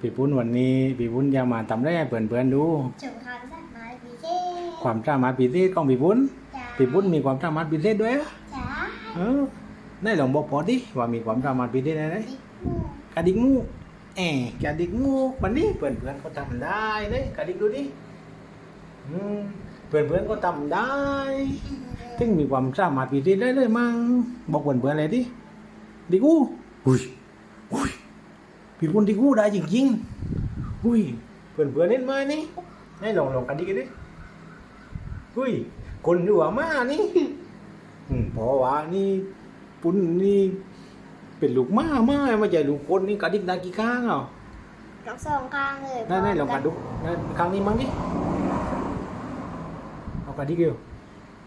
พี่ปุ้นวันนี้พี่ปุ้นจะมาทำได้ให้เพื่อนๆดูจุ่มคำสักไม้พีเท่ความสามารถพิเศษของพี่ปุ้นจ้าพี่ปุ้นมีความสามารถพิเศษด้วยเหรอจ้าเออได้ลองบอกพอดิว่ามีความสามารถพิเศษอะไรดิกมูกระดิกงูแอบกระดิกงูมันนี่เพื่อนๆเขาทำได้เลยกระดิกดูดิอืมเพื่อนๆก็ทำได้ซึ่งมีความสามารถพิเศษได้เลยมั้งบอกเพื่อนๆอะไรดิดิกูอุ้ยอุ้ย พี่ปุ้นดิกูได้จริงๆอุ้ยเพื่อนๆเห็นไหมนี่ให้ลองลองกันดิกันดิอุ้ยคนดูว่ามานี่อืมเพราะว่านี่ปุ้นนี่ เป็นลูกม้ามาไม่ใช่ลูกคนนี่กระดิกได้กี่ครั้งอะทั้งสองข้างเลยได้ได้ลองกันดูได้ครั้งนี้มั้งดิเอากระดิกเดียว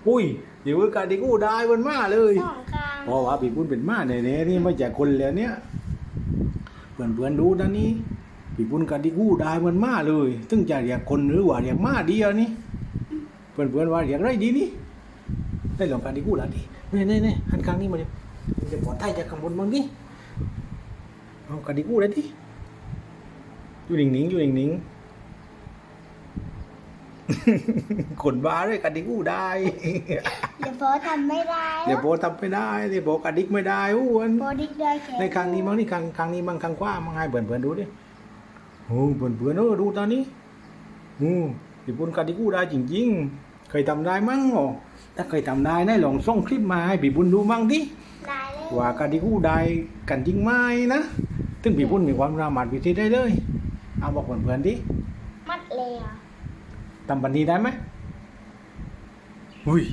อุ้ยเดี๋ยวกระดิกกูได้บนมาเลยสองข้างเพราะว่าพี่ปุ้นเป็นม้าในนี้นี่ไม่ใช่คนแล้วเนี่ย เพื่อนเพื่อนๆดูด้านนี้พี่ปุ้นกระดิกกูได้บนมาเลยซึ่งจะเรียกคนหรือว่าเรียกมาเดียวนี่เพื่อนเพื่อนๆว่าเรียกไรดีนี่ได้หลงกระดิกกูแล้วดิเนี่ยเนี่ยเนี่ยหันข้างนี้มาเดี๋ยวจะปลอดไทยจากข้างบนมั้งดิเอากระดิกกูเลยดิอยู่นิ่งๆอยู่นิ่งๆ คนบ้าเลยกระดิกกูได้เดี๋ยวพอทำไม่ได้เดี๋ยวโบทำไม่ได้เดี๋ยวโบกระดิกไม่ได้อ้วนพอดิกได้แค่ในครั้งนี้มั้งนี่ครั้งครั้งนี้มั้งครั้งกว่ามั้งให้เพื่อนเพื่อนๆดูดิโอ้เพื่อนเพื่อนๆเออดูตอนนี้โอ้ญี่ปุ่นกระดิกูได้จริงๆ เคยทำได้มั้งอ๋อถ้าเคยทำได้นะลองส่งคลิปมาให้พี่บุญดูมั่งดิได้เลยว่ากระดิกูได้กันจริงไหมนะซึ่งพี่บุญมีความสามารถพิเศษได้เลยเอาบอกเพื่อนเพื่อนๆดิมัดเลยอะ ทำบันนี้ได้ไหมอุ้ย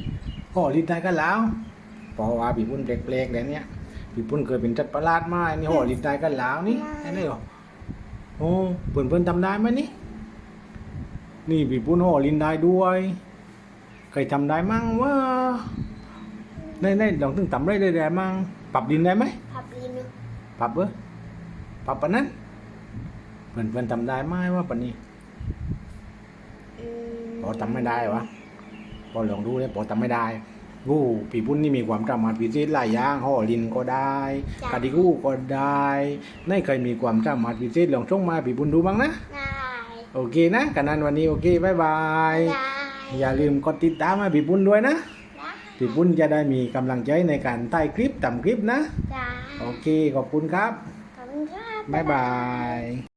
พ่อรีดได้ก็แล้วเพราะว่าพี่ปุ้นเปลกๆแล้วเนี่ยพี่ปุ้นเคยเป็นจัดประหลาดมาอันนี่ห่อรีดได้ก็แล้วนี่ไอ้นี่เหรอโอ้เพื่อนเพื่อนๆทำได้ไหมนี่ นี่พี่ปุ้นห่อลินได้ด้วยเคยทำได้มั่งว่าในในลองตึงทำได้ได้ได้มั่งปรับดินได้ไหมพับลินปรับเออปรับปะนั้นเพื่อนเพื่อนๆทำได้ไหมว่าปะนี้ อืมพอทำไม่ได้วะพอลองดูเลยพอทำไม่ได้ กูปีปุ้นนี่มีความสามารถพิเศษหลายอย่างห่อลินก็ได้กาดิกูก็ได้ในเคยมีความสามารถพิเศษลองส่งมาปีปุ้นดูบ้างนะได้โอเคนะกันนั้นวันนี้โอเคบายบายได้อย่าลืมกดติดตามให้ปีปุ้นด้วยนะได้ปีปุ้นจะได้มีกำลังใจในการถ่ายคลิปทำคลิปนะได้โอเค ขอบคุณครับ ขอบคุณครับบายบาย